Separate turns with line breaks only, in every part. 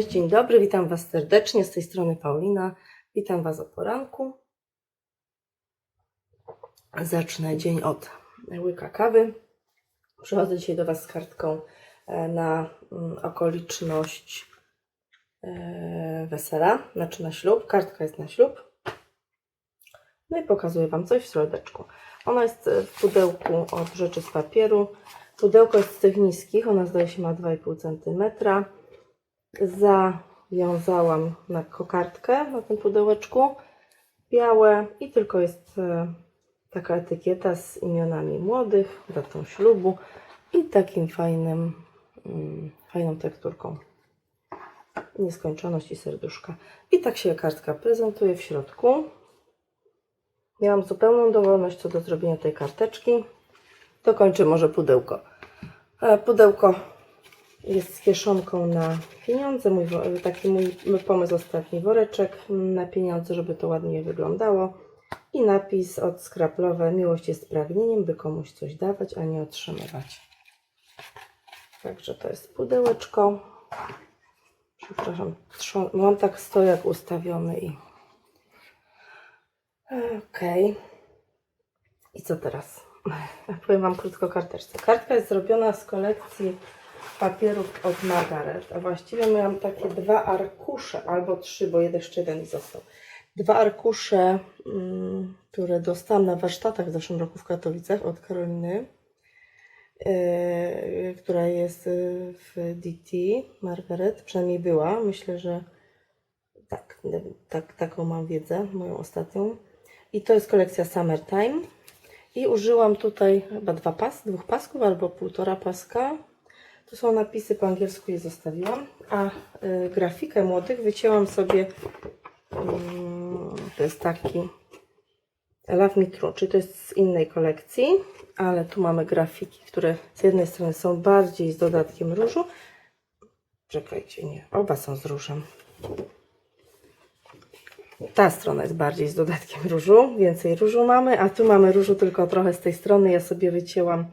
Cześć, dzień dobry, witam Was serdecznie. Z tej strony Paulina. Witam Was o poranku. Zacznę dzień od łyka kawy. Przychodzę dzisiaj do Was z kartką e, na mm, okoliczność e, wesela, znaczy na ślub. Kartka jest na ślub. No i pokazuję Wam coś w środeczku. Ona jest e, w pudełku od rzeczy z papieru. Pudełko jest z tych niskich, ona zdaje się ma 2,5 cm. Zawiązałam na kokardkę na tym pudełeczku białe i tylko jest e, taka etykieta z imionami młodych, datą ślubu i takim fajnym, mm, fajną tekturką. Nieskończoność i serduszka. I tak się kartka prezentuje w środku. Miałam zupełną dowolność co do zrobienia tej karteczki. Dokończę może pudełko. E, Pudełko jest kieszonką na pieniądze. Mój, taki mój pomysł ostatni woreczek na pieniądze, żeby to ładnie wyglądało. I napis od skraplowe Miłość jest pragnieniem, by komuś coś dawać, a nie otrzymywać. Także to jest pudełeczko. Przepraszam, mam tak stojak ustawiony i. Okej. I co teraz? Powiem Wam krótko karteczce. Kartka jest zrobiona z kolekcji papierów od Margaret, a właściwie miałam takie dwa arkusze, albo trzy, bo jeszcze jeden został. Dwa arkusze, mm, które dostałam na warsztatach w zeszłym roku w Katowicach od Karoliny, yy, która jest yy, w DT, Margaret, przynajmniej była. Myślę, że tak, tak, taką mam wiedzę, moją ostatnią. I to jest kolekcja Summertime. I użyłam tutaj chyba dwa pas, dwóch pasków albo półtora paska. Tu są napisy po angielsku, je zostawiłam. A y, grafikę młodych wycięłam sobie. mm, to jest taki Love Me True, czyli to jest z innej kolekcji, ale tu mamy grafiki, które z jednej strony są bardziej z dodatkiem różu. Czekajcie, nie, oba są z różem. Ta strona jest bardziej z dodatkiem różu, więcej różu mamy, a tu mamy różu tylko trochę z tej strony. Ja sobie wycięłam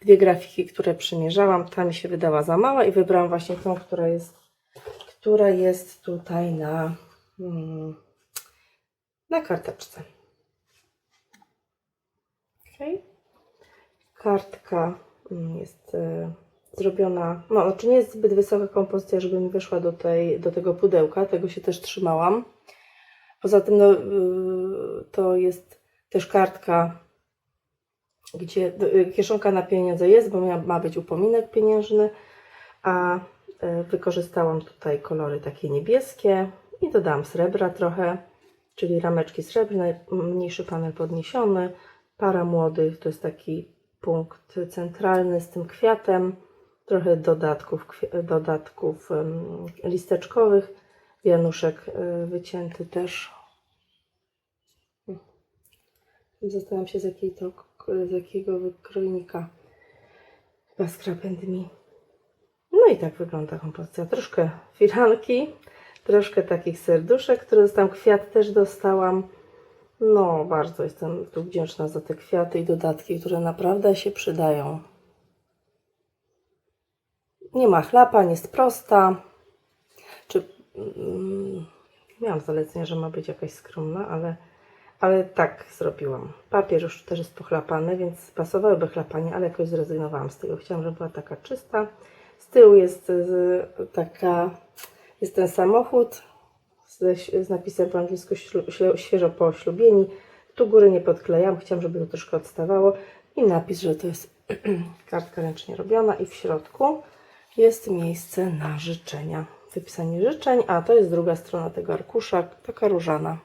dwie grafiki, które przymierzałam. Ta mi się wydała za mała i wybrałam właśnie tą, która jest, która jest tutaj na, mm, na karteczce. Okay. Kartka mm, jest y, zrobiona, no znaczy nie jest zbyt wysoka kompozycja, żeby mi wyszła do, tej, do tego pudełka, tego się też trzymałam. Poza tym no, y, to jest też kartka, gdzie y, kieszonka na pieniądze jest, bo ma być upominek pieniężny, a y, wykorzystałam tutaj kolory takie niebieskie i dodałam srebra trochę, czyli rameczki srebrne, mniejszy panel podniesiony, para młodych, to jest taki punkt centralny z tym kwiatem, trochę dodatków, dodatków listeczkowych, wianuszek y, wycięty też. Zastanawiam się z, jakiej to, z jakiego wykrojnika. Chyba Scrap and Me. No i tak wygląda kompozycja. Troszkę firanki, troszkę takich serduszek, które dostałam. Kwiat też dostałam. No, bardzo jestem tu wdzięczna za te kwiaty i dodatki, które naprawdę się przydają. Nie ma chlapa, nie jest prosta. Czy miałam zalecenie, że ma być jakaś skromna, ale, ale tak zrobiłam. Papier już też jest pochlapany, więc pasowałyby chlapanie, ale jakoś zrezygnowałam z tego. Chciałam, żeby była taka czysta. Z tyłu jest taka, jest ten samochód z, z napisem po angielsku świeżo po ślubieni. Tu góry nie podklejam, chciałam, żeby to troszkę odstawało. I napis, że to jest kartka ręcznie robiona i w środku jest miejsce na życzenia. Wypisanie życzeń, a to jest druga strona tego arkusza, taka różana.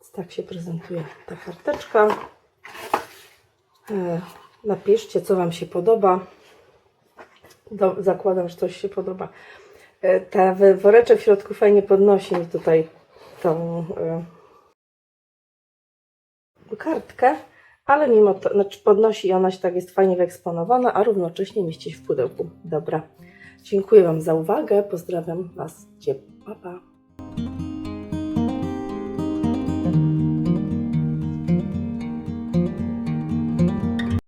Więc tak się prezentuje ta karteczka. E, Napiszcie, co Wam się podoba. Do, zakładam, że coś się podoba. E, Ta woreczek w środku fajnie podnosi mi tutaj tą e, kartkę, ale mimo to, znaczy podnosi i ona się tak jest fajnie wyeksponowana, a równocześnie mieści się w pudełku. Dobra. Dziękuję Wam za uwagę. Pozdrawiam Was ciepło. Pa, pa.